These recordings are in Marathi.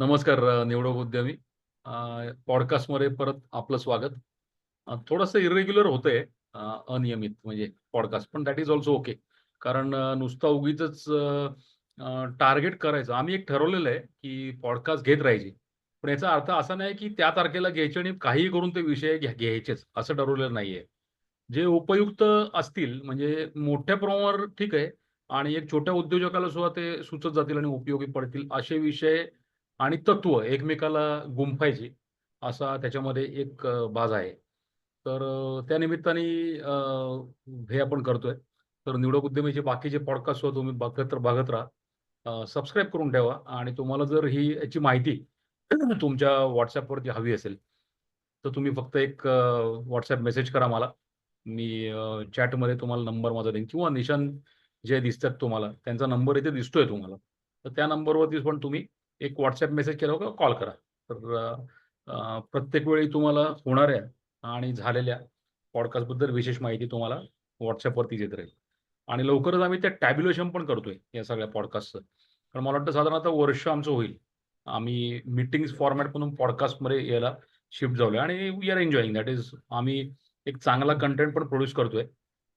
नमस्कार निवडक उद्यमी. पॉडकास्टमध्ये परत आपलं स्वागत. थोडंसं इरेग्युलर होतंय अनियमित म्हणजे पॉडकास्ट पण दॅट इज ऑल्सो ओके कारण नुसता उगीच टार्गेट करायचं. आम्ही एक ठरवलेलं आहे की पॉडकास्ट घेत राहायची. पण याचा अर्थ असा नाही की त्या तारखेला घ्यायचे आणि काहीही करून ते विषय घ्यायचेच. असं ठरवलेलं नाहीये. जे उपयुक्त असतील म्हणजे मोठ्या प्रमाणावर ठीक आहे. आणि एक छोट्या उद्योजकाला सुद्धा ते सुचत जातील आणि उपयोगी पडतील असे विषय आणि तत्व एकमेकाला गुंफायचे असा त्याच्यामध्ये एक बाज आहे. तर त्या निमित्ताने हे आपण करतोय. तर निवडक उद्यमीचे बाकीचे पॉडकास्ट सुद्धा तुम्ही बघत बघत राहा. सबस्क्राईब करून ठेवा आणि तुम्हाला जर ही याची माहिती तुमच्या व्हॉट्सॲपवरती हवी असेल, तर तुम्ही फक्त एक व्हॉट्सअप मेसेज करा मला. मी चॅटमध्ये तुम्हाला नंबर माझा देईन किंवा निशान जे दिसतात तुम्हाला, त्यांचा नंबर इथे दिसतोय तुम्हाला. तर त्या नंबरवरती पण तुम्ही एक व्हॉट्सअप मेसेज केला किंवा कॉल करा. तर प्रत्येक वेळी तुम्हाला होणाऱ्या आणि झालेल्या पॉडकास्टबद्दल विशेष माहिती तुम्हाला WhatsAppवरतीच येत राहील. आणि लवकरच आम्ही त्या टॅब्युलेशन पण करतोय या सगळ्या पॉडकास्टचं. कारण मला वाटतं साधारणतः वर्ष आमचं होईल. आम्ही मिटिंग्स फॉर्मॅट म्हणून पॉडकास्टमध्ये यायला शिफ्ट झालोय आणि we are enjoying that is आम्ही एक चांगला कंटेंट पण प्रोड्यूस करतोय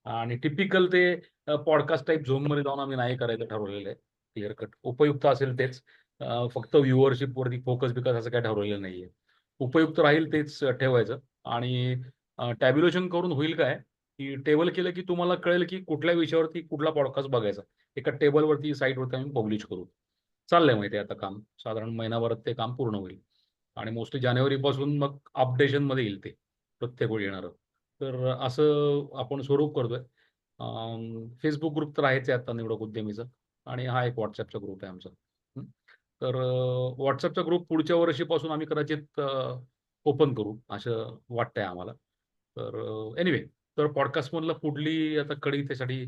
आणि टिपिकल ते पॉडकास्ट टाइप झोममध्ये जाऊन आम्ही नाही करायचं ठरवलेलं आहे. Clear cut. उपयुक्त असेल तेच. फक्त फक्त व्ह्यूअरशिपवरती फोकस बिकॉज असं काही ठरवलेलं नाहीये. उपयुक्त राहील तेच ठेवायचं आणि टॅब्युलेशन करून होईल काय, की टेबल केलं की तुम्हाला कळेल की कुठल्या विषयावरती कुठला पॉडकास्ट बघायचा. एका टेबलवरती साईटवरती आम्ही पब्लिश करू. चाललंय माहिती आता काम. साधारण महिनाभरात ते काम पूर्ण होईल आणि मोस्टली जानेवारीपासून मग अपडेशनमध्ये येईल ते. प्रत्येक वेळी येणारं. तर असं आपण स्वरूप करतोय. फेसबुक ग्रुप तर आहेच आहे आता निवडक उद्यमीचा आणि हा एक व्हॉट्सअपचा ग्रुप आहे आमचा. तर WhatsAppचा ग्रुप पुढच्या वर्षीपासून आम्ही कदाचित ओपन करू असं वाटतंय आम्हाला. तर एनिवे तर पॉडकास्टमधलं पुढली आता कडी त्यासाठी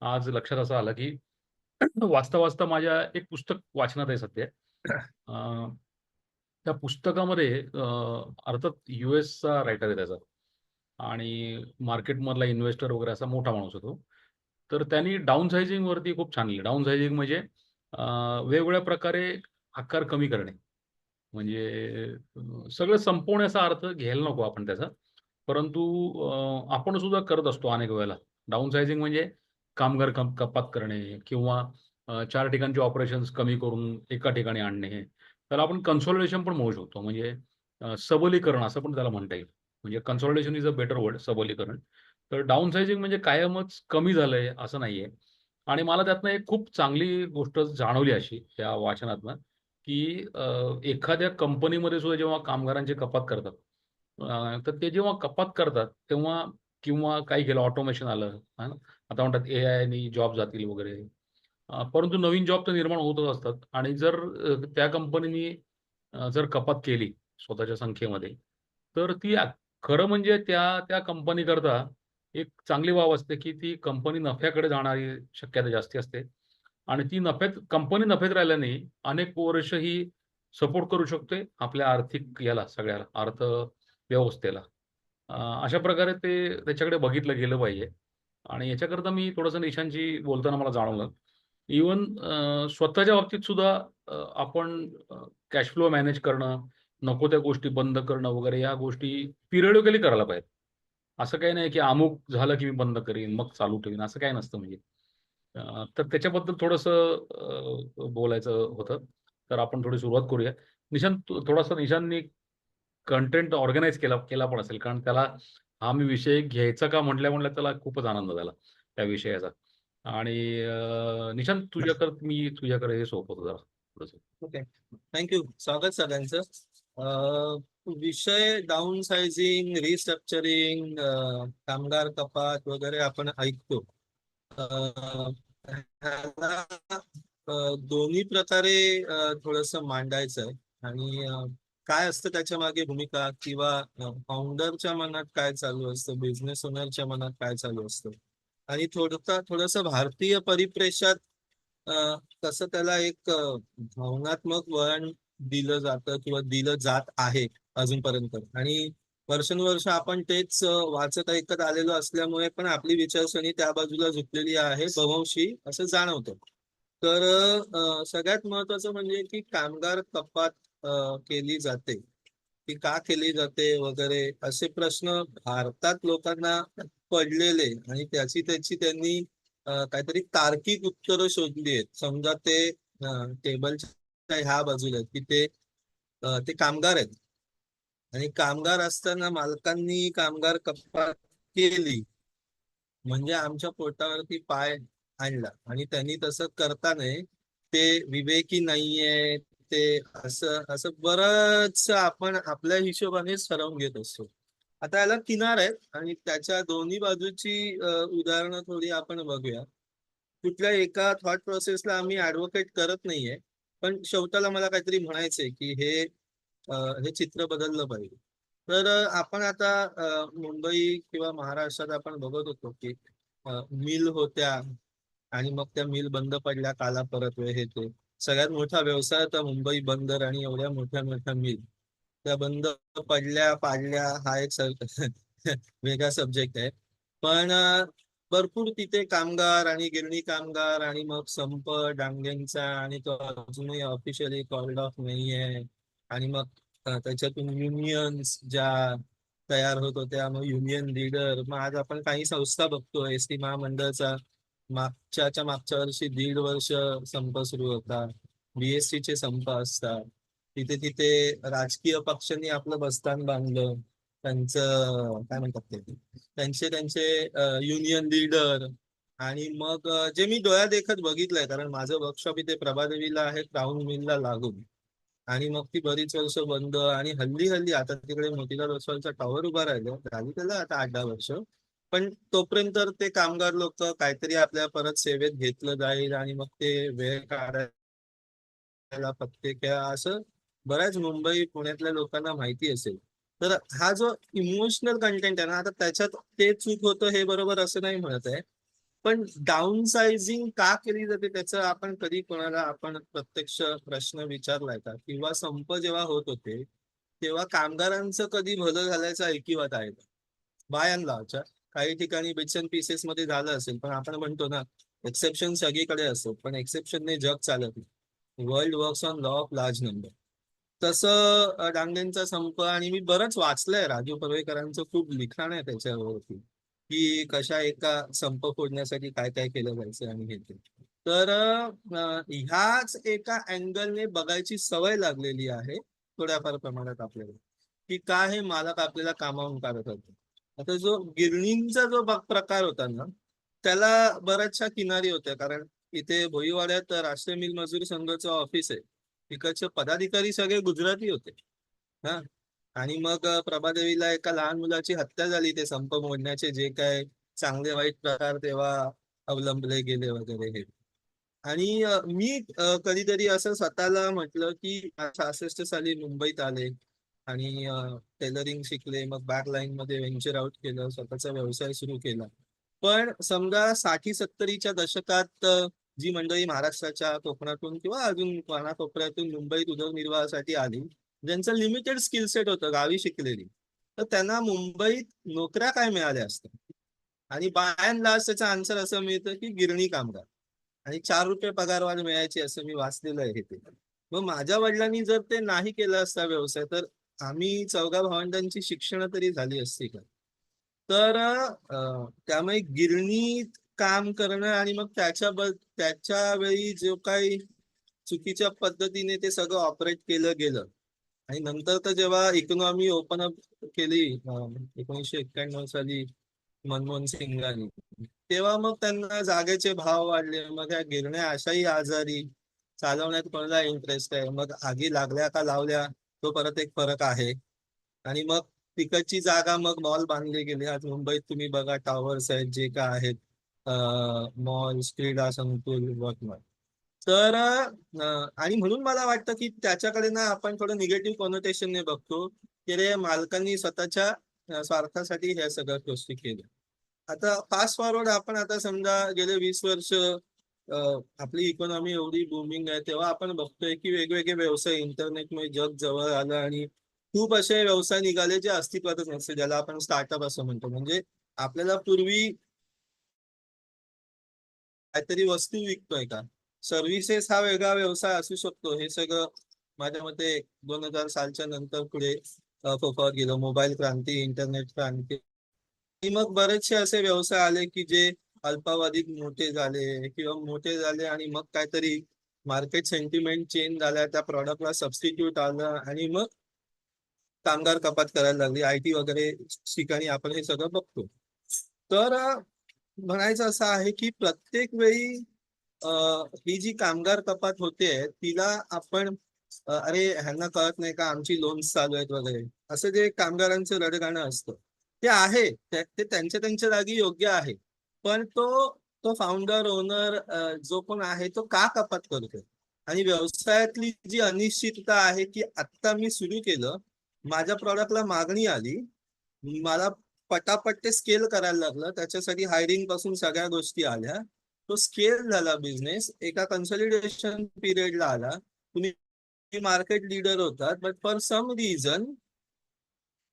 आज लक्षात असं आलं, की वाचता, वाचता माझ्या एक पुस्तक वाचनात आहे सध्या. त्या पुस्तकामध्ये अर्थात यूएसचा रायटर आहे त्याचा आणि मार्केटमधला इन्व्हेस्टर वगैरे असा मोठा माणूस आहे तो. तर त्यांनी डाउन वरती खूप छान लिहिलं. डाउन म्हणजे अ, वेगवेगळ्या प्रकारे आकार कमी करणे. म्हणजे सगळं संपवण्याचा अर्थ घ्यायला नको आपण त्याचा. परंतु आपण सुद्धा करत असतो अनेक वेळेला. डाउन म्हणजे कामगार कपात करणे किंवा चार ठिकाणचे ऑपरेशन्स कमी करून एका ठिकाणी आणणे. त्याला आपण कन्सॉलिडेशन पण म्हणू शकतो. म्हणजे सबलीकरण असं पण त्याला म्हणता येईल. म्हणजे consolidation is a better word सबलीकरण. तर डाउन म्हणजे कायमच कमी झालंय असं नाहीये. आणि मला त्यातनं एक खूप चांगली गोष्ट जाणवली अशी या वाचनातनं, की एखाद्या कंपनीमध्ये सुद्धा जेव्हा कामगारांची कपात करतात, तर ते जेव्हा कपात करतात तेव्हा किंवा काही केलं ऑटोमेशन आलं, आहे आता म्हणतात एआयनी जॉब जातील वगैरे. परंतु नवीन जॉब तर निर्माण होतच असतात आणि जर त्या कंपनीनी जर कपात केली स्वतःच्या संख्येमध्ये, तर ती खरं म्हणजे त्या त्या कंपनीकरता एक चांगली बाब असते, की ती कंपनी नफ्याकडे जाणारी शक्यता जास्ती असते आणि ती नफ्यात कंपनी नफ्यात राहिल्याने अनेक वर्ष ही सपोर्ट करू शकते आपल्या आर्थिक याला सगळ्याला, अर्थव्यवस्थेला. व्यवस्थेला अशा प्रकारे ते त्याच्याकडे बघितलं गेलं पाहिजे आणि याच्याकरता मी थोडंसं निशांशी बोलताना मला जाणवलं. इव्हन स्वतःच्या बाबतीत सुद्धा आपण कॅश फ्लो मॅनेज करणं, नको त्या गोष्टी बंद करणं वगैरे या गोष्टी पिरियडिकली करायला पाहिजे असं काही नाही, की अमुक झालं की मी बंद करीन, मग चालू ठेवीन असं काही नसतं म्हणजे. तर त्याच्याबद्दल थोडंसं बोलायचं होतं. तर आपण थोडी सुरुवात करूया. निशांत थोडासा निशांतनी कंटेंट ऑर्गनाईज केला केला पण असेल कारण त्याला हा मी विषय घ्यायचा का म्हटल्या-म्हटल्या त्याला खूपच आनंद झाला त्या विषयाचा. आणि निशांत तुझ्याकडे मी तुझ्याकडे हे सोपवतो जरा ओके. Thank you. स्वागत सगळ्यांचं. विषय डाऊन सायझिंग, रिस्ट्रक्चरिंग, कामगार कपात वगैरे आपण ऐकतो. दोन्ही प्रकारे थोडस मांडायचं आहे आणि काय असतं त्याच्यामागे भूमिका? किंवा फाउंडरच्या मनात काय चालू असतं, बिझनेस ओनरच्या मनात काय चालू असतं? आणि थोडंसं थोडस भारतीय परिप्रेक्षात कसं त्याला एक भावनात्मक वळण दिलं जातं किंवा दिलं जात आहे अजूनपर्यंत. आणि वर्षानुवर्ष आपण तेच वाचत ऐकत आलेलो असल्यामुळे पण आपली विचारसरणी त्या बाजूला झुकलेली आहे बव्हंशी असं जाणवतं. तर सगळ्यात महत्वाचं म्हणजे की कामगार कपात केली जाते. ती का केली जाते वगैरे असे प्रश्न भारतात लोकांना पडलेले आणि त्याची त्याची त्यांनी काहीतरी तार्किक उत्तरं शोधली आहेत. समजा ते टेबलच्या ह्या बाजूला आहेत की ते ते कामगार आहेत. आणि कामगार असताना मालकांनी कामगार कपात केली. म्हणजे आमच्या पोटावरती पाय आणला. आणि त्यांनी तसं करताना ते विवेकी नाहीये ते असं असं बरच आपण आपल्या हिशोबानेच ठरवून घेत असतो. आता याला किनार आहेत आणि त्याच्या दोन्ही बाजूची उदाहरणं थोडी आपण बघूया. कुठल्या एका थॉट प्रोसेसला आम्ही ऍडव्होकेट करत नाहीये. पण शेवटाला मला काहीतरी म्हणायचंय की हे हे चित्र बदललं पाहिजे. तर आपण आता मुंबई किंवा महाराष्ट्रात आपण बघत होतो की मिल होत्या आणि मग त्या मिल बंद पडल्या काला परत वेळ हे ते सगळ्यात मोठा व्यवसाय होता मुंबई बंदर आणि एवढ्या मोठ्या मोठ्या मिल. त्या बंद पडल्या पाडल्या हा एक वेगळा सब्जेक्ट आहे. पण भरपूर तिथे कामगार आणि गिरणी कामगार आणि मग संप डांग्यांचा आणि तो अजूनही ऑफिशियली कॉल्ड ऑफ नाहीये. आणि मग त्याच्यातून युनियन्स ज्या तयार होत होत्या मग युनियन लीडर मग आज आपण काही संस्था बघतो एस टी महामंडळचा मागच्याच्या मागच्या वर्षी दीड वर्ष संप सुरू होता. बीएसटी चे संप असतात. तिथे तिथे राजकीय पक्षांनी आपलं बस्तान बांधलं. त्यांचं काय म्हणतात ते? त्यांचे त्यांचे युनियन लीडर आणि मग जे मी डोळ्या देखत बघितलंय कारण माझं वर्कशॉप इथे प्रभादेवीला आहे क्राऊन मिलला लागून. आणि मग ती बरीच वर्ष बंद आणि हल्ली हल्ली आता तिकडे मोतीलाल ओसवालचा टॉवर उभा राहिलं. झाली त्याला आता आठ दहा वर्ष. पण तोपर्यंत तर ते कामगार लोक काहीतरी आपल्या परत सेवेत घेतलं जाईल आणि मग ते वेळ काढायला पत्ते किंवा असं बऱ्याच मुंबई पुण्यातल्या लोकांना माहिती असेल. तर हा जो इमोशनल कंटेंट आहे ना आता त्याच्यात ते चूक होतं हे बरोबर असं नाही म्हणत आहे. पण डाऊन सायझिंग का केली जाते त्याचं आपण कधी कोणाला आपण प्रत्यक्ष प्रश्न विचारलाय का? किंवा संप जेव्हा होत होते तेव्हा कामगारांचं कधी भलं झाल्याचं ऐकिवात आहे का? बाय अँड काही ठिकाणी बिट्स अँड पीसेस मध्ये झालं असेल पण आपण म्हणतो ना एक्सेप्शन सगळीकडे असतो पण एक्सेप्शनने जग चालत नाही. World works on law of large number तसं डांगेंचा संप आणि मी बरंच वाचलंय राजू परवेकरांचं खूप लिखाण आहे त्याच्यावरती. की कशा एका संप फोडण्यासाठी काय काय केलं जायचं आणि हे तर ह्याच एका अँगलने बघायची सवय लागलेली आहे थोड्याफार प्रमाणात आपल्याला की का हे मालक आपल्याला कामावून काढत होते. आता जो गिरणींचा जो प्रकार होता ना त्याला बऱ्याचशा किनारी होत्या कारण इथे भोईवाड्यात राष्ट्रीय मिल मजूर संघाचं ऑफिस आहे. तिकडचे पदाधिकारी सगळे गुजराती होते. हा? आणि मग प्रभादेवीला एका लहान मुलाची हत्या झाली. ते संप मोडण्याचे जे काय चांगले वाईट प्रकार तेव्हा अवलंबले गेले वगैरे हे. आणि मी कधीतरी असं स्वतःला म्हटलं की सहासष्ट साली मुंबईत आले आणि टेलरिंग शिकले. मग बॅक लाईन मध्ये व्हेंचर आउट केलं. स्वतःचा व्यवसाय सुरू केला. पण समजा साठी सत्तरीच्या दशकात जी मंडळी महाराष्ट्राच्या कोकणातून किंवा अजून कानाकोपऱ्यातून मुंबईत उदरनिर्वाहासाठी आली ज्यांचं लिमिटेड स्किल सेट होतं गावी शिकलेली तर त्यांना मुंबईत नोकऱ्या काय मिळाल्या असतात आणि बाय अँड लास्ट त्याचं आन्सर असं मिळतं की गिरणी कामगार. आणि चार रुपये पगारवाढ मिळायची असं मी वाचलेलं आहे ते. मग माझ्या वडिलांनी जर ते नाही केलं असता व्यवसाय तर आम्ही चौघा भावंडांची शिक्षण तरी झाली असती का? तर त्यामुळे गिरणीत काम करणं आणि मग त्याच्या ब त्याच्या वेळी जो काही चुकीच्या पद्धतीने ते सगळं ऑपरेट केलं गेलं आणि नंतर तर जेव्हा इकॉनॉमी ओपन अप केली एकोणीशे एकोणीसशे एक्क्याण्णव साली मनमोहन सिंगांनी तेव्हा मग त्यांना जागेचे भाव वाढले मग या गिरण्या अशाही आजारी चालवण्यात कोणाला इंटरेस्ट आहे? मग आगी लागल्या का लावल्या तो परत एक फरक आहे. आणि मग तिकडची जागा मग मॉल बांधले गेली. आज मुंबईत तुम्ही बघा टॉवर्स आहेत जे काय आहेत मॉल क्रीडा संकुल वॉटमॉल तर आणि म्हणून मला वाटतं की त्याच्याकडे ना आपण थोडं निगेटिव्ह कॉनोटेशनने बघतो की रे मालकांनी स्वतःच्या स्वार्थासाठी ह्या सगळ्या गोष्टी केल्या. आता फास्ट फॉरवर्ड आपण आता समजा गेले वीस वर्ष आपली इकॉनॉमी एवढी बुमिंग आहे तेव्हा आपण बघतोय की वेगवेगळे व्यवसाय इंटरनेटमुळे जग जवळ आलं आणि खूप असे व्यवसाय निघाले जे अस्तित्वातच नसते ज्याला आपण स्टार्टअप असं म्हणतो. म्हणजे आपल्याला पूर्वी काहीतरी वस्तू विकतोय का? सर्व्हिसेस हा वेगळा व्यवसाय असू शकतो. हे सगळं माझ्या मते दोन हजार सालच्या नंतर पुढे फोफावत गेलं. मोबाईल क्रांती इंटरनेट क्रांती. मग बरेचसे असे व्यवसाय आले की जे अल्पावधीत मोठे झाले किंवा मोठे झाले आणि मग काहीतरी मार्केट सेंटिमेंट चेंज झाल्या. त्या प्रॉडक्टला सबस्टिट्यूट आलं आणि मग कामगार कपात करायला लागली. आय टी वगैरे ठिकाणी आपण हे सगळं बघतो. तर म्हणायचं असं आहे की प्रत्येक वेळी ही जी कामगार कपात होते तिला आपण अरे ह्यांना कळत नाही का आमची लोन्स चालू आहेत वगैरे असं जे कामगारांचं रडगाणं असतं. ते आहे ते ते त्यांच्या त्यांच्या जागी योग्य आहे पण तो तो फाउंडर ओनर जो पण आहे तो का कपात करतोय? आणि व्यवसायातली जी अनिश्चितता आहे की आत्ता मी सुरू केलं माझ्या प्रॉडक्टला मागणी आली मला पटापट ते स्केल करायला लागलं त्याच्यासाठी हायरिंगपासून सगळ्या गोष्टी आल्या तो स्केल झाला बिझनेस एका कन्सॉलिडेशन पिरियडला आला. तुम्ही मार्केट लीडर होतात बट फॉर सम रिझन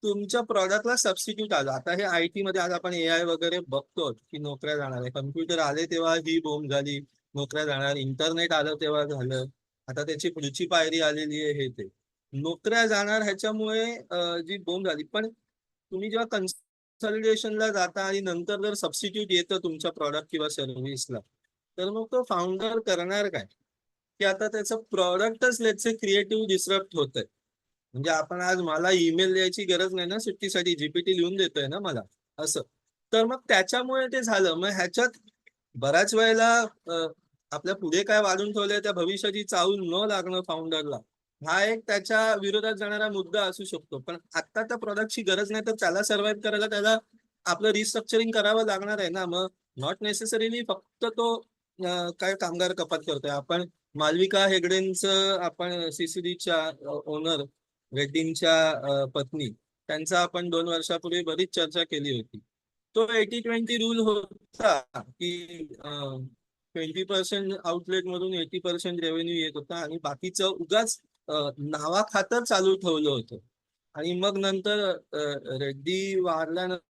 तुमच्या प्रॉडक्टला सबस्टिट्यूट आलं. आता हे आय टी मध्ये आज आपण ए आय वगैरे बघतो की नोकऱ्या जाणार आहे कम्प्युटर आले तेव्हा ही बोंब झाली. नोकऱ्या जाणार. इंटरनेट आलं तेव्हा झालं. आता त्याची पुढची पायरी आलेली आहे हे ते. नोकऱ्या जाणार ह्याच्यामुळे जी बोंब झाली. पण तुम्ही जेव्हा कन्सल्टेशनला जाता आणि नंतर जर सबस्टिट्यूट येतं तुमच्या प्रॉडक्ट किंवा सर्व्हिसला तर मग तो फाउंडर करणार काय? की आता त्याचं प्रॉडक्टच लेटचे क्रिएटिव्ह डिस्टर्ब होत आहे म्हणजे आपण आज मला ईमेल द्यायची गरज नाही ना सुट्टीसाठी जीपीटी लिहून देतोय ना मला असं. तर मग त्याच्यामुळे ते झालं. मग ह्याच्यात बऱ्याच वेळेला आपल्या पुढे काय वाढून ठेवलंय त्या भविष्याची चावल न लागणं फाउंडरला हा एक त्याच्या विरोधात जाणारा मुद्दा असू शकतो. पण आता त्या प्रॉडक्टची गरज नाही तर त्याला सर्व्हाइव्ह करायला त्याला आपलं रिस्ट्रक्चरिंग करावं लागणार आहे ना. मग नॉट नेसेसरीली फक्त तो काय कामगार कपात करतोय. आपण मालविका हेगडेंचं आपण सीसीडीच्या ओनर रेड्डींच्या पत्नी त्यांचा आपण दोन वर्षापूर्वी बरीच चर्चा केली होती. तो एटी ट्वेंटी रूल होता की ट्वेंटी पर्सेंट आउटलेट मधून एटी पर्सेंट रेव्हेन्यू येत होता आणि बाकीचं उगाच नावाखातर चालू ठेवलं होतं. आणि मग नंतर रेड्डी वारल्यानंतर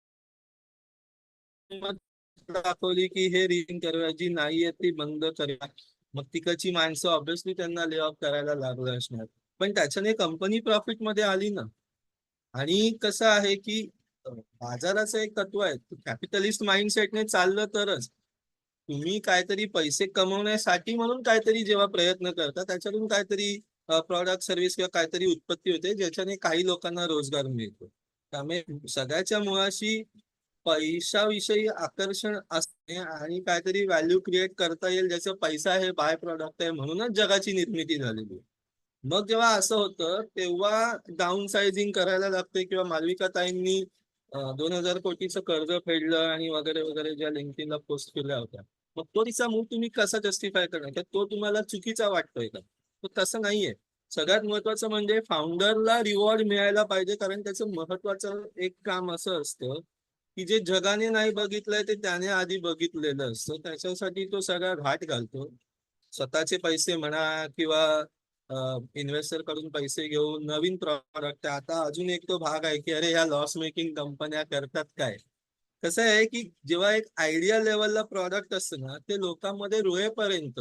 दाखवली की हे रिडिंग करूया जी नाहीये ती बंद करूया मग तिकडची माणसं ऑब्विसली त्यांना ले ऑफ करायला लागलं असणार. पण त्याच्याने कंपनी प्रॉफिटमध्ये आली ना. आणि कसं आहे की बाजाराचं एक तत्व आहे कॅपिटलिस्ट माइंडसेटने चाललं तरच तुम्ही काहीतरी पैसे कमवण्यासाठी म्हणून काहीतरी जेव्हा प्रयत्न करता त्याच्यातून काहीतरी प्रॉडक्ट सर्व्हिस किंवा काहीतरी उत्पत्ती होते ज्याच्याने काही लोकांना रोजगार मिळतो. त्यामुळे सगळ्याच्या मुळाशी पैशाविषयी आकर्षण असणे आणि काहीतरी व्हॅल्यू क्रिएट करता येईल ज्याचा पैसा हे बाय प्रॉडक्ट आहे म्हणूनच जगाची निर्मिती झालेली आहे. मग जेव्हा असं होतं तेव्हा डाऊन सायझिंग करायला लागते किंवा मालविका ताईंनी दोन हजार कोटीचं कर्ज फेडलं आणि वगैरे वगैरे ज्या लिंक्डइनला पोस्ट केल्या होत्या. मग तो तिचा मूव तुम्ही कसा जस्टिफाय करणार? तर तो तुम्हाला चुकीचा वाटतोय का? तो तसं नाहीये. सगळ्यात महत्वाचं म्हणजे फाउंडरला रिवॉर्ड मिळायला पाहिजे कारण त्याचं महत्वाचं एक काम असं असतं की जे जगाने नाही बघितलंय ते त्याने आधी बघितलेलं असतं. त्याच्यासाठी तो सगळा घाट घालतो. स्वतःचे पैसे म्हणा किंवा इन्व्हेस्टरकडून पैसे घेऊन नवीन प्रॉडक्ट आता अजून एक तो भाग आहे की अरे ह्या लॉस मेकिंग कंपन्या करतात काय? कसं आहे की जेव्हा एक आयडिया लेवलला प्रॉडक्ट असतं ना ते लोकांमध्ये रुळेपर्यंत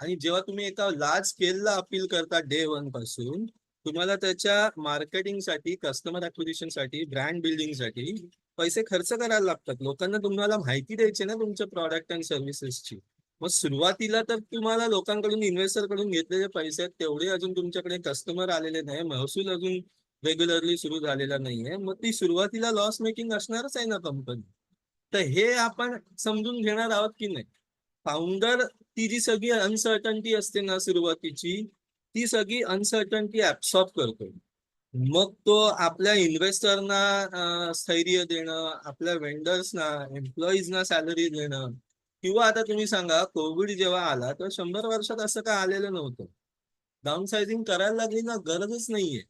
आणि जेव्हा तुम्ही एका लार्ज स्केलला अपील करता डे वनपासून तुम्हाला त्याच्या मार्केटिंगसाठी कस्टमर अक्विजिशनसाठी ब्रँड बिल्डिंगसाठी पैसे खर्च करायला लागतात. लोकांना तुम्हाला माहिती द्यायची ना तुमच्या प्रॉडक्ट अँड सर्व्हिसेसची मग सुरुवातीला तर तुम्हाला लोकांकडून इन्व्हेस्टरकडून घेतलेले पैसे आहेत तेवढे अजून तुमच्याकडे कस्टमर आलेले नाही महसूल अजून रेग्युलरली सुरू झालेला नाहीये मग ती सुरुवातीला लॉस मेकिंग असणारच आहे ना कंपनी तर हे आपण समजून घेणार आहोत की नाही? फाउंडर ती जी सगळी अनसर्टन्टी असते ना सुरुवातीची ती सगळी अनसर्टन्टी ऍब्सॉर्ब करतो. मग तो आपल्या इन्व्हेस्टरना स्थैर्य देणं आपल्या वेंडर्सना एम्प्लॉईजना सॅलरी देणं किंवा आता तुम्ही सांगा कोविड जेव्हा आला तर शंभर वर्षात असं काय आलेलं नव्हतं? डाऊन सायझिंग करायला लागली ना गरजच नाहीये.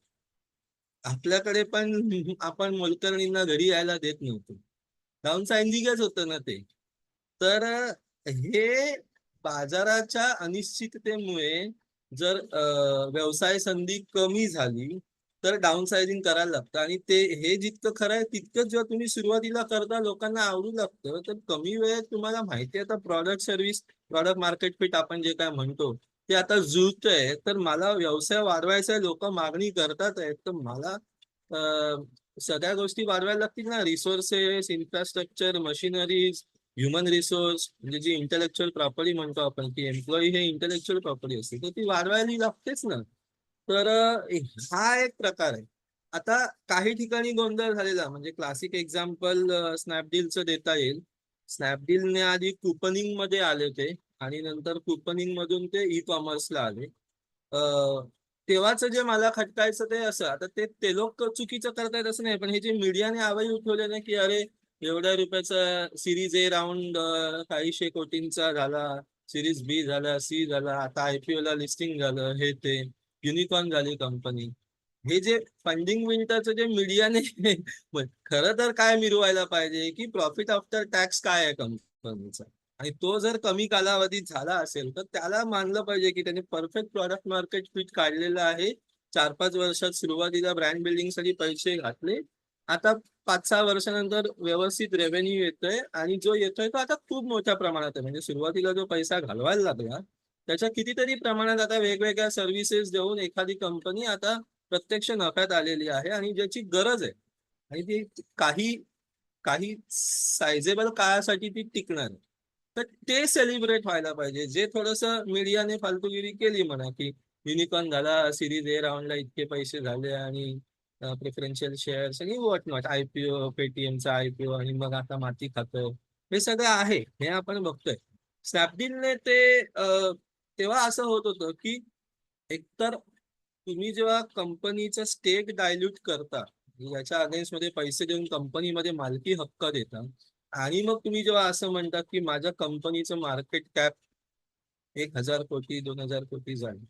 आपल्याकडे पण आपण मोलकर्णींना घरी यायला देत नव्हतो. डाऊन सायझिंगच होतं ना ते. तर हे बाजाराच्या अनिश्चिततेमुळे जर व्यवसाय संधी कमी झाली तर डाऊन सायझिंग करायला लागतं. आणि ते हे जितकं खरं आहे तितकंच जेव्हा तुम्ही सुरुवातीला करता लोकांना आवडू लागतं. तर कमी वेळेत तुम्हाला माहिती आता product service product market fit आपण जे काय म्हणतो ते आता जुळतंय तर मला व्यवसाय वाढवायचा लोक मागणी करतात आहेत. तर मला सगळ्या गोष्टी वाढवायला लागतील ना? Resources infrastructure machineries human resource म्हणजे जी इंटेलेक्च्युअल प्रॉपर्टी म्हणतो आपण की एम्प्लॉई हे इंटेलेक्च्युअल प्रॉपर्टी असते तर ती वाढवायला लागतेच ना. तर हा एक प्रकार आहे. आता काही ठिकाणी गोंधळ झालेला म्हणजे क्लासिक एक्झाम्पल स्नॅपडीलचं देता येईल. स्नॅपडीलने आधी कुपनिंगमध्ये आले ते आणि नंतर कुपनिंग मधून ते ई कॉमर्सला आले. तेव्हाच तेव्हाचं जे मला खटकायचं ते असं आता ते ते लोक चुकीचं करतायत असं नाही पण हे जे मीडियाने आवाज उठवले ना की अरे एवढ्या रुपयाचा सिरीज ए राऊंड काहीशे कोटींचा झाला सिरीज बी झाला सी झाला आता आयपीओ ला लिस्टिंग झालं हे ते युनिकॉर्न झाली कंपनी हे जे फंडिंग विंटरचं जे मीडियाने खरं तर काय मिरवायला पाहिजे की प्रॉफिट आफ्टर टॅक्स काय आहे कंपनीचा आणि तो जर कमी कालावधीत झाला असेल तर त्याला मानलं पाहिजे की त्याने परफेक्ट प्रॉडक्ट मार्केट फिट काढलेलं आहे. चार पाच वर्षात सुरुवातीला ब्रँड बिल्डिंगसाठी पैसे घातले आता पाच सहा वर्षानंतर व्यवस्थित रेव्हेन्यू येतोय आणि जो येतोय तो आता खूप मोठ्या प्रमाणात आहे. म्हणजे सुरुवातीला जो पैसा घालवायला लागला त्याच्या कितीतरी प्रमाणात आता वेगवेगळ्या सर्व्हिसेस देऊन एखादी कंपनी आता प्रत्यक्ष नफ्यात आलेली आहे आणि ज्याची गरज आहे. आणि ती काही काही सायझेबल काळासाठी ती टिकणार तर ते सेलिब्रेट व्हायला पाहिजे. जे थोडस मीडियाने फालतूगिरी केली म्हणा की युनिकॉर्न झाला सिरीज ए राऊंडला इतके पैसे झाले आणि प्रेफरेन्शियल शेअर्स आणि वॉट नॉट आयपीओ पेटीएमचा आयपीओ आणि मग आता माती खातं हे सगळं आहे हे आपण बघतोय. स्नॅपडीलने ते तेव्हा असं होत होतं की एकतर तुम्ही जेव्हा कंपनीचं स्टेक डायल्यूट करता याच्या अगेन्स्टमध्ये पैसे देऊन कंपनीमध्ये मालकी हक्क देता आणि मग तुम्ही जेव्हा असं म्हणता की माझ्या कंपनीचं मार्केट कॅप एक हजार कोटी दोन हजार कोटी जाईल.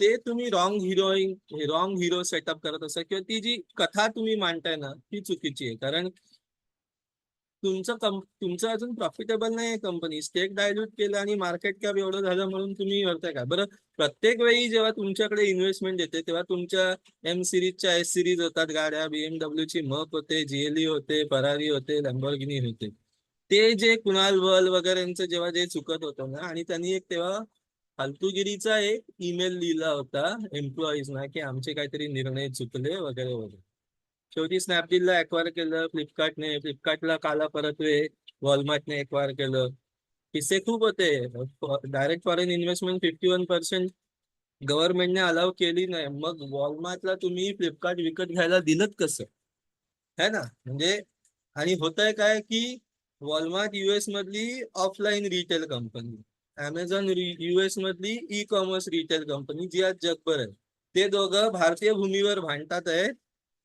ते तुम्ही wrong heroine wrong hero setup करत असा किंवा ती जी कथा तुम्ही मांडताय ना ती चुकीची आहे. कारण तुमचं कम तुमचं अजून प्रॉफिटेबल नाही आहे कंपनी स्टेक डायल्यूट केलं आणि मार्केट कॅप एवढं झालं म्हणून तुम्ही करताय का? बरं प्रत्येक वेळी जेव्हा तुमच्याकडे इन्व्हेस्टमेंट येते तेव्हा तुमच्या एम सिरीजच्या एस सिरीज होतात गाड्या बीएमडब्ल्यू ची मक होते जीएलई होते फरारी होते लॅम्बॉर्गिनी होते. ते जे कुणाल वल वगैरेंचं जेव्हा जे चुकत होतं ना आणि त्यांनी एक तेव्हा फालतूगिरीचा एक ईमेल लिहिला होता एम्प्लॉईजना की आमचे काहीतरी निर्णय चुकले वगैरे वगैरे. शेवटी स्नॅपडीलला एक्वायर केलं फ्लिपकार्टने फ्लिपकार्टला काला परतवे वॉलमार्टने एक्वायर केलं. किस्से खूप होते. Direct foreign investment fifty one percent गव्हर्नमेंटने अलाव केली नाही. मग वॉलमार्टला तुम्ही फ्लिपकार्ट विकत घ्यायला दिलं कसं? है ना? म्हणजे आणि होत आहे काय की वॉलमार्ट युएस मधली offline retail company Amazon US मधली ई कॉमर्स रिटेल कंपनी जी आज जगभर आहे ते दोघं भारतीय भूमीवर भांडतात आहेत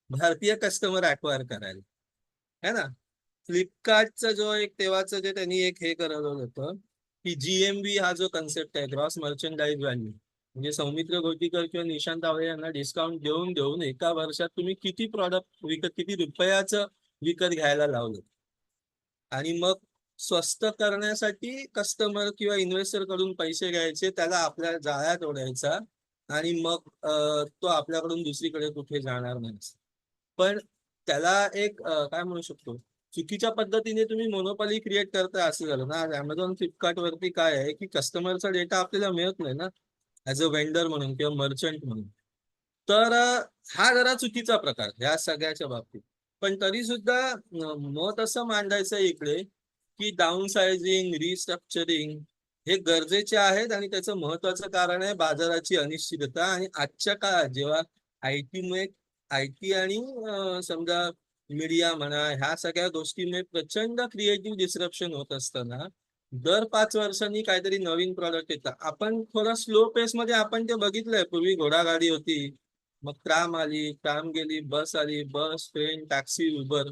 भारतीय कस्टमर अक्वायर करायला. है ना? फ्लिपकार्टचं जो एक तेव्हाचं जे त्यांनी एक हे करवलं होतं की जीएमबी हा जो कन्सेप्ट आहे ग्रॉस मर्चंडाईज व्हॅल्यू म्हणजे सौमित्र घोटीकर किंवा निशांत आवळे यांना डिस्काउंट देऊन देऊन एका वर्षात तुम्ही किती प्रॉडक्ट विकत किती रुपयाचं विकत घ्यायला लावलं? आणि मग स्वस्त करण्यासाठी कस्टमर किंवा इन्व्हेस्टरकडून पैसे घ्यायचे त्याला आपल्या जाळ्यात ओढायचा आणि मग तो आपल्याकडून दुसरीकडे कुठे जाणार नाही. पण त्याला एक काय म्हणू शकतो? चुकीच्या पद्धतीने तुम्ही मोनोपॉली क्रिएट करताय असं झालं ना. अमेझॉन फ्लिपकार्ट वरती काय आहे की कस्टमरचा डेटा आपल्याला मिळत नाही ना. ऍज अ वेंडर म्हणून किंवा मर्चंट म्हणून. तर हा जरा चुकीचा प्रकार ह्या सगळ्याच्या बाबतीत. पण तरी सुद्धा मत असं मांडायचं इकडे की डाऊन सायझिंग रिस्ट्रक्चरिंग हे गरजेचे आहेत आणि त्याचं महत्वाचं कारण आहे बाजाराची अनिश्चितता आणि आजच्या काळात जेव्हा आय आयटी आय टी आणि समजा मीडिया म्हणा ह्या सगळ्या गोष्टीमुळे प्रचंड क्रिएटिव्ह डिस्क्रप्शन होत असताना दर पाच वर्षांनी काहीतरी नवीन प्रॉडक्ट येतात आपण थोडा स्लो पेस मध्ये आपण ते बघितलंय. पूर्वी घोडागाडी होती. मग ट्राम आली ट्राम गेली बस आली बस ट्रेन टॅक्सी उबर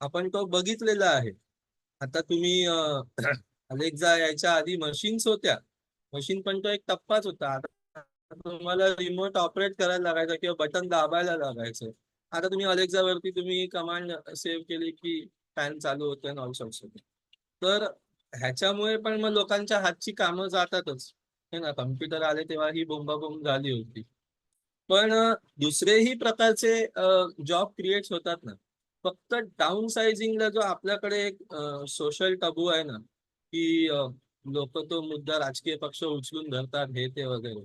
आपण तो बघितलेला आहे. आता तुम्ही अलेक्झा यायच्या आधी मशीन्स होत्या. मशीन पण तो एक टप्पाच होता. आता तुम्हाला रिमोट ऑपरेट करायला लागायचा किंवा बटन दाबायला लागायचं. आता तुम्ही अलेक्झा वरती तुम्ही कमांड सेव्ह केली की फॅन चालू होते ऑल शॉट्स होते तर ह्याच्यामुळे पण मग लोकांच्या हातची कामं जातातच. हे ना कम्प्युटर आले तेव्हा ही बोंबाबोंब झाली होती. पण दुसरेही प्रकारचे जॉब क्रिएट होतात ना. फक्त डाऊन सायझिंगला जो आपल्याकडे एक सोशल टबू आहे ना की लोक तो मुद्दा राजकीय पक्ष उचलून धरतात हे ते वगैरे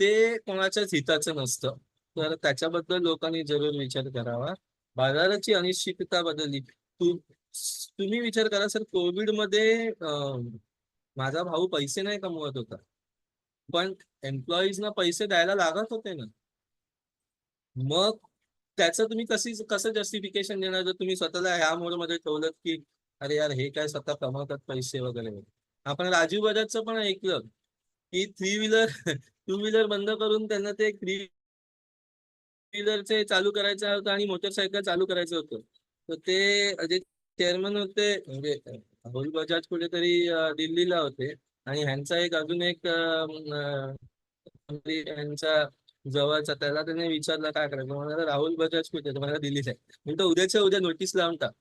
ते कोणाच्याच हिताचं नसतं. तर त्याच्याबद्दल लोकांनी जरूर विचार करावा. बाजाराची अनिश्चितता बदलली. तू तुम्ही विचार करा सर कोविडमध्ये मध्ये माझा भाऊ पैसे नाही कमवत होता. पण एम्प्लॉईजना पैसे द्यायला लागत होते ना. मग त्याचं तुम्ही कशी कसं जस्टिफिकेशन देणार? जर तुम्ही स्वतःला ह्या मोडमध्ये ठेवलं की अरे यार हे काय स्वतः कमवतात पैसे वगैरे? आपण राजीव बजाजचं पण ऐकलं की थ्री व्हीलर टू व्हीलर बंद करून त्यांना ते थ्री व्हीलरचे चालू करायचं होतं आणि मोटरसायकल चालू करायचं होतं. तर ते जे चेअरमन होते म्हणजे राहुल बजाज कुठेतरी दिल्लीला होते. आणि ह्यांचा एक अजून एक म्हणजे यांचा जवळचा. त्याला त्याने विचारलं काय करायचं? मला राहुल बजाज कुठे? मला दिलीच आहे. मी तर उद्याच्या उद्या नोटीस लावून टाक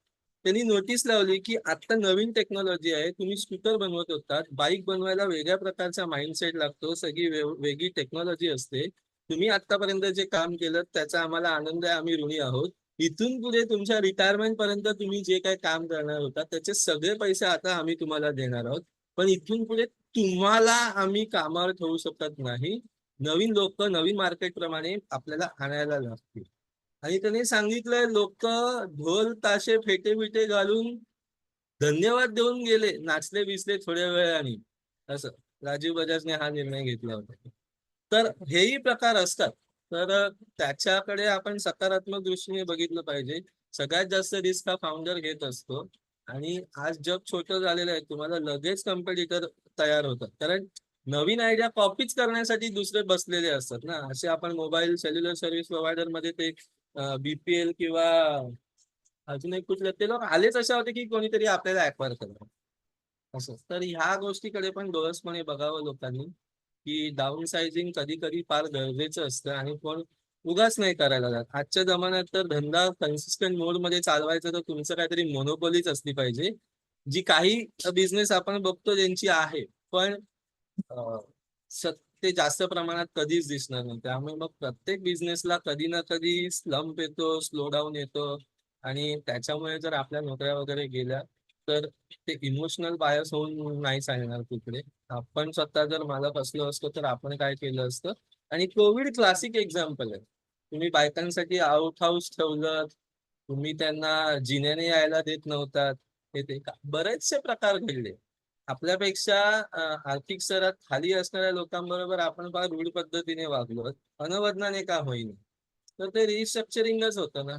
त्यांनी नोटीस लावली की आता नवीन टेक्नॉलॉजी आहे. तुम्ही स्कूटर बनवत होतात. बाईक बनवायला वेगळ्या प्रकारचा माइंडसेट लागतो. सगळी वेगळी टेक्नॉलॉजी असते. तुम्ही आतापर्यंत जे काम केलं त्याचा आम्हाला आनंद आहे. आम्ही ऋणी आहोत. इथून पुढे तुमच्या रिटायरमेंट पर्यंत तुम्ही जे काही काम करणार होता त्याचे सगळे पैसे आता आम्ही तुम्हाला देणार आहोत. पण इथून पुढे तुम्हाला आम्ही कामावर ठेवू शकत नाही. नवीन लोक नवीन मार्केट प्रमाणे आपल्याला आणायला लागतील. आणि त्याने सांगितलंय लोक ढोल ताशे फेटे बिटे घालून धन्यवाद देऊन गेले नाचले बिचले थोड्या वेळाने. असं. राजीव बजाजने हा निर्णय घेतला होता. तर हेही प्रकार असतात. तर त्याच्याकडे आपण सकारात्मक दृष्टीने बघितलं पाहिजे. सगळ्यात जास्त रिस्क हा फाउंडर घेत असतो. आणि आज जग छोटं झालेलं आहे. तुम्हाला लगेच कॉम्पिटिटर तयार होतात कारण नवीन आयडिया कॉपीच करण्यासाठी दुसरे बसलेले असतात ना. असे आपण मोबाईल सेल्युलर सर्व्हिस प्रोव्हायडरमध्ये ते बीपीएल किंवा अजून एक कुठले ते लोक आलेच असे होते की कोणीतरी आपल्याला ऍक्वायर करणार असं. तर ह्या गोष्टीकडे पण डोळसपणे बघावं लोकांनी की डाऊन सायझिंग कधी कधी फार गरजेचं असतं आणि कोण उगाच नाही करायला जात आजच्या जमान्यात तर धंदा कन्सिस्टंट मोडमध्ये चालवायचा तर तुमचं काहीतरी मोनोपोलीच असली पाहिजे. जी काही बिझनेस आपण बघतो त्यांची आहे. पण ते जास्त प्रमाणात कधीच दिसणार नाही. त्यामुळे मग प्रत्येक बिझनेसला कधी ना कधी स्लंप येतो स्लो डाऊन येतो. आणि त्याच्यामुळे जर आपल्या नोकऱ्या वगैरे गेल्या तर ते इमोशनल बायस होऊन नाही चालणार तिकडे. आपण स्वतः जर मालक असलो असतो तर आपण काय केलं असतं? आणि कोविड क्लासिक एक्झाम्पल आहे. तुम्ही बायकांसाठी आउट हाऊस ठेवलं तुम्ही त्यांना जिन्याने यायला देत नव्हतात. हे ते का- बरेचसे प्रकार घडले. आपल्यापेक्षा आर्थिक स्तरात खाली असणाऱ्या लोकांबरोबर आपण फार रूढ पद्धतीने वागलो अनवधनाने का होईना. तर ते रिस्ट्रक्चरिंगच होतं ना.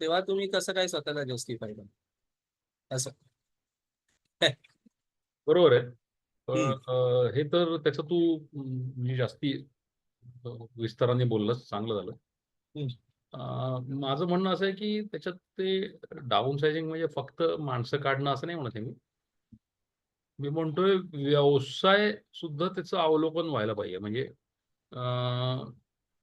तेव्हा तुम्ही कसं काय स्वतःला जस्टिफाय करा असं. बरोबर आहे. हे तर त्याचं तू म्हणजे जास्ती विस्ताराने बोललंस चांगलं झालं. माझं म्हणणं असं आहे की त्याच्यात ते डाऊन सायझिंग म्हणजे फक्त माणसं काढणं असं नाही म्हणत आहे मी. मी म्हणतोय व्यवसाय सुद्धा त्याचं अवलोकन व्हायला पाहिजे. म्हणजे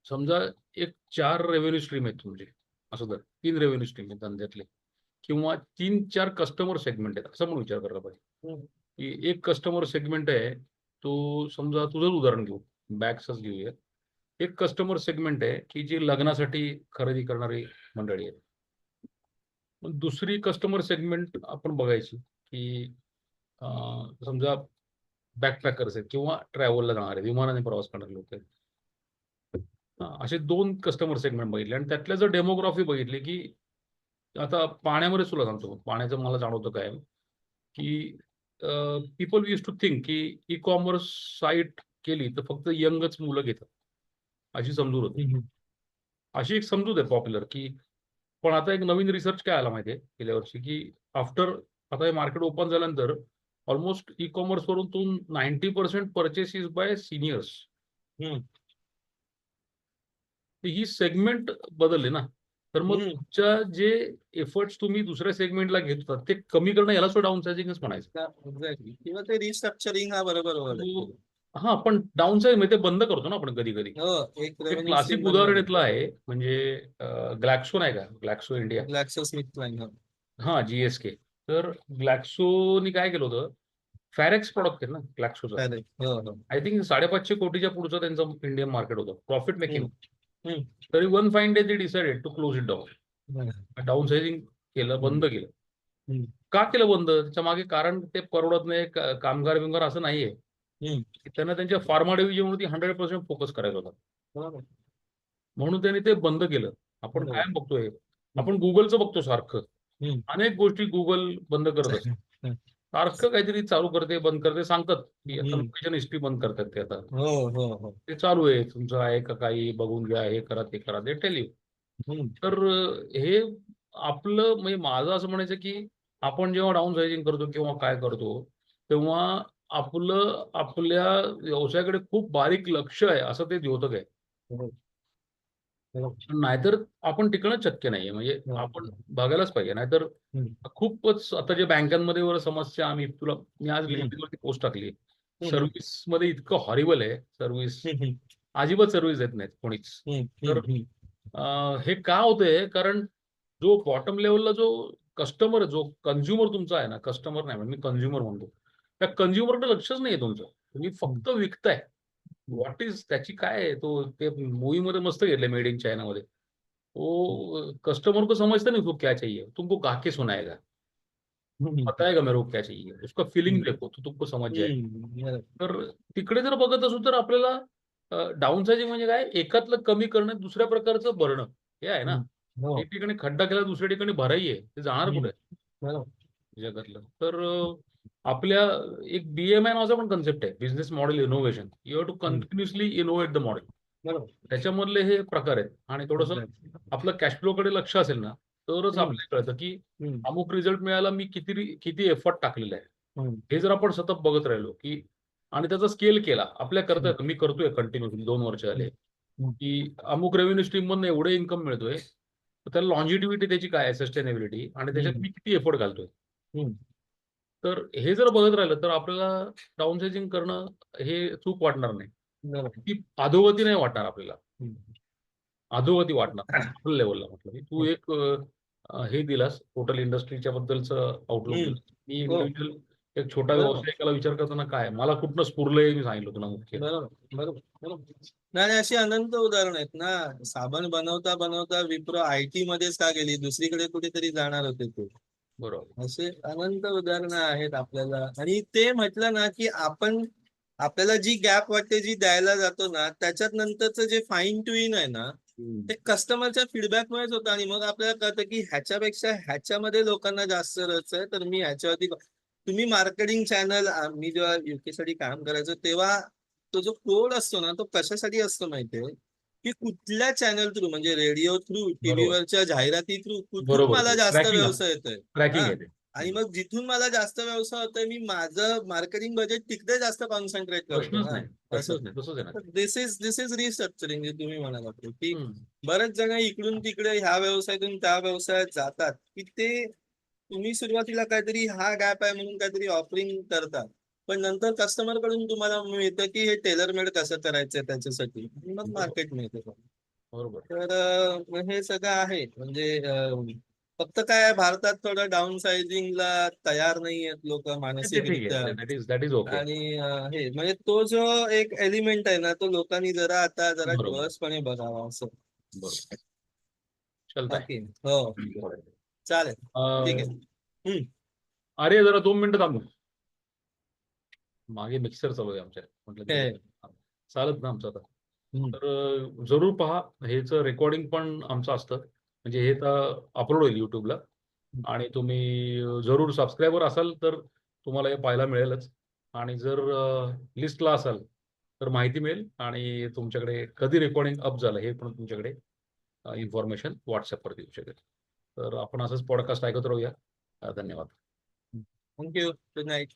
समजा एक चार रेव्हेन्यू स्ट्रीम आहेत तुमचे असं तर. तीन रेव्हेन्यू स्ट्रीम आहेत धंद्यातले. किंवा तीन चार कस्टमर सेगमेंट आहेत असं म्हणून विचार करायला पाहिजे. की एक कस्टमर सेगमेंट आहे तो समजा तुझंच उदाहरण घेऊ बॅग्सच घेऊया. एक कस्टमर सेगमेंट आहे की जी लग्नासाठी खरेदी करणारी मंडळी आहे. दुसरी कस्टमर सेगमेंट आपण बघायची की समजा बॅकपॅकर्स आहेत किंवा ट्रॅव्हलला जाणारे विमानाने प्रवास करणारे लोक आहेत. असे दोन कस्टमर सेगमेंट बघितले आणि त्यातल्या जर डेमोग्राफी बघितली की आता पाण्यामध्ये तुला सांगतो पाण्याचं मला जाणवतं काय? की पीपल यूज टू थिंक की ई कॉमर्स साईट केली तर फक्त यंगच मुलं घेतात. अशी समजूत होती. अशी एक समजूत आहे पॉप्युलर की पण आता एक नवीन रिसर्च काय आला माहितीये? गेल्या वर्षी की आफ्टर आता हे मार्केट ओपन झाल्यानंतर ऑलमोस्ट ई कॉमर्स वरून तू ninety percent purchase is by seniors. He segment बदलले ना तर मग. तुमच्या जे एफर्ट्स तुम्ही दुसऱ्या सेगमेंटला घेत होता ते कमी करणं याला सुद्धा डाऊन सायझिंगच म्हणायचं किंवा ते रिस्ट्रक्चरिंग हा बरोबर. हो. पण डाऊन साईज म्हणजे ते बंद करतो ना आपण कधी कधी क्लासिक उदाहरण. इथलं आहे म्हणजे ग्लॅक्सो नाही का ग्लॅक्सो इंडिया GlaxoSmithKline, हो. हा जीएसके तर ग्लॅक्सोनी काय केलं होतं? फॅरेक्स प्रॉडक्ट आहे ना ग्लॅक्सोचं. आय थिंक साडेपाचशे कोटीच्या पुढचं त्यांचं इंडियन मार्केट होतं. Profit making. तरी वन फाईन डे ते decided to close it down. Downsizing केलं बंद केलं. का केलं बंद? त्याच्यामागे कारण ते परवडत नाही कामगार बिमगार असं नाहीये. त्यांना त्यांच्या फार्मा डिव्हिजनवरती हंड्रेड पर्सेंट फोकस करायचा होता. म्हणून त्यांनी ते बंद केलं. आपण. कायम बघतोय? आपण गुगलचं बघतो सारखं. अनेक गोष्टी गुगल बंद करत असतात. सारखं काहीतरी चालू करते बंद करते सांगतात की. लोकेशन हिस्ट्री बंद करतात ते आता हो हो हो ते चालू आहे तुमचं आहे का काही बघून घ्या हे करा ते करा ते टेल यू. तर हे आपलं म्हणजे माझं असं म्हणायचं की आपण जेव्हा डाऊन सायझिंग करतो किंवा काय करतो तेव्हा आपलं आपल्या व्यवसायाकडे खूप बारीक लक्ष आहे असं ते द्योतक आहे. नाहीतर आपण टिकणं शक्य नाहीये म्हणजे. आपण बघायलाच पाहिजे नाहीतर. खूपच आता जे बँकांमध्ये वर समस्या आम्ही तुला मी आज हम्म. LinkedIn वरती पोस्ट टाकली. सर्व्हिसमध्ये इतकं हॉरिबल आहे सर्व्हिस. अजिबात सर्व्हिस देत नाहीत कोणीच. तर हे का होतंय कारण जो बॉटम लेवलला जो कस्टमर जो कन्झ्युमर तुमचा आहे ना कस्टमर नाही म्हणजे मी कन्झ्युमर म्हणतो त्या कन्झ्युमरकडे लक्षच नाहीये तुमचं तुम्ही फक्त विकताय व्हॉट इज त्याची काय आहे? तो ते मूवी मध्ये मस्त घेतले मेड इन चायनामध्ये वो कस्टमर को समझता नहीं उसको क्या चाहिए. तुमको गा के सुनाएगा. बताएगा मेरे को क्या चाहिए? उसका फिलिंग. देखो तो तुमको हम्म. बरोबर. तर तिकडे जर बघत असू तर आपल्याला डाऊन सायझिंग म्हणजे काय? एकातलं कमी करणं दुसऱ्या प्रकारचं भरणं. हे आहे ना? हो. एक ठिकाणी खड्डा केला दुसऱ्या ठिकाणी भराई आहे. ते जाणार. कुठे. जगातलं. तर आपल्या एक बीएमआय नावाचा पण कन्सेप्ट आहे business model innovation you have to continuously innovate the model बरोबर. त्याच्यामधले हे प्रकार आहेत आणि थोडस आपलं कॅश फ्लो कडे लक्ष असेल ना तरच. आपल्याला कळतं की. अमुक रिझल्ट मिळाला मी किती किती एफर्ट टाकलेला आहे. हे जर आपण सतत बघत राहिलो की आणि त्याचा स्केल केला आपल्या करता येतं मी करतोय कंटिन्युअसली दोन वर्ष झाले हम्म. की अमुक रेव्हेन्यू स्ट्रीम मधनं एवढे इन्कम मिळतोय त्याला लॉन्जिटिव्हिटी त्याची काय सस्टेनेबिलिटी आणि त्याच्यात. मी किती एफर्ट घालतोय. तर हे जर बघत राहिलं तर आपल्याला डाऊन सायझिंग करणं हे चूक वाटणार नाही. ती अधोगती नाही वाटणार आपल्याला. अधोगती वाटणार. आपल्या लेवलला म्हटलं की तू एक हे दिलास टोटल इंडस्ट्रीच्या बद्दलचं आउटलुक. मी हो. इंडिव्हिज्युअल एक छोटा. व्यावसायिकाला विचार करताना काय? मला कुठनं स्फुरलंय मी सांगितलं तुला मुख्य. बरोबर बरोबर बरोबर. नाही अशी अनंत उदाहरण आहेत ना. साबण बनवता बनवता विप्रो आयटी मध्येच का गेली? दुसरीकडे कुठेतरी जाणार होते ते. बरोबर. असे अनंत उदाहरणं आहेत आपल्याला. आणि ते म्हटलं ना की आपण आपल्याला जी गॅप वाटते जी द्यायला जातो ना त्याच्यात नंतरचं जे फाईन ट्युन आहे ना ते कस्टमरच्या फीडबॅकमुळेच होतं. आणि मग आपल्याला कळतं की ह्याच्यापेक्षा ह्याच्यामध्ये लोकांना जास्त रस आहे. तर मी ह्याच्यावरती तुम्ही मार्केटिंग चॅनल मी जेव्हा युके साठी काम करायचो तेव्हा तो जो कोड असतो ना तो कशासाठी असतो माहितीये? की कुठल्या चॅनल थ्रू म्हणजे रेडिओ थ्रू टीव्हीवरच्या जाहिराती थ्रू कुठून. मला जास्त व्यवसाय येतोय? आणि मग जिथून मला जास्त व्यवसाय होतोय मी माझं मार्केटिंग बजेट तिकडे जास्त कॉन्सन्ट्रेट करतो. This is this is restructuring जे तुम्ही म्हणाला की. बरेच जण इकडून तिकडे ह्या व्यवसायातून त्या व्यवसायात जातात की ते तुम्ही सुरुवातीला काहीतरी हा गॅप आहे म्हणून काहीतरी ऑफरिंग करतात. पण नंतर कस्टमरकडून तुम्हाला मिळतं की हे टेलर मेड कसं करायचंय त्याच्यासाठी? मग. मार्केट मिळतं. बरोबर. तर हे सगळं आहे. म्हणजे फक्त काय भारतात थोडं डाऊन सायझिंगला तयार नाही आहेत लोक मानसिकरित्या ओके आणि हे म्हणजे तो जो एक एलिमेंट आहे ना तो लोकांनी जरा आता जरा. डोळसपणे बघावा असं. हो. चालेल. ठीक आहे. अरे जरा दोन मिनिटं थांबू. मागे मिक्सर चालू आहे आमच्या. म्हटलं चालत ना आमचं आता. तर जरूर पहा. हेच रेकॉर्डिंग पण आमचं असतं. म्हणजे हे तर अपलोड होईल युट्यूबला आणि तुम्ही जरूर सबस्क्रायबर असाल तर तुम्हाला हे पाहायला मिळेलच. आणि जर लिस्टला असाल तर माहिती मिळेल. आणि तुमच्याकडे कधी रेकॉर्डिंग अप झालं हे पण तुमच्याकडे इन्फॉर्मेशन व्हॉट्सअपवरती येऊ शकेल. तर आपण असंच पॉडकास्ट ऐकत राहूया. धन्यवाद. Thank you good night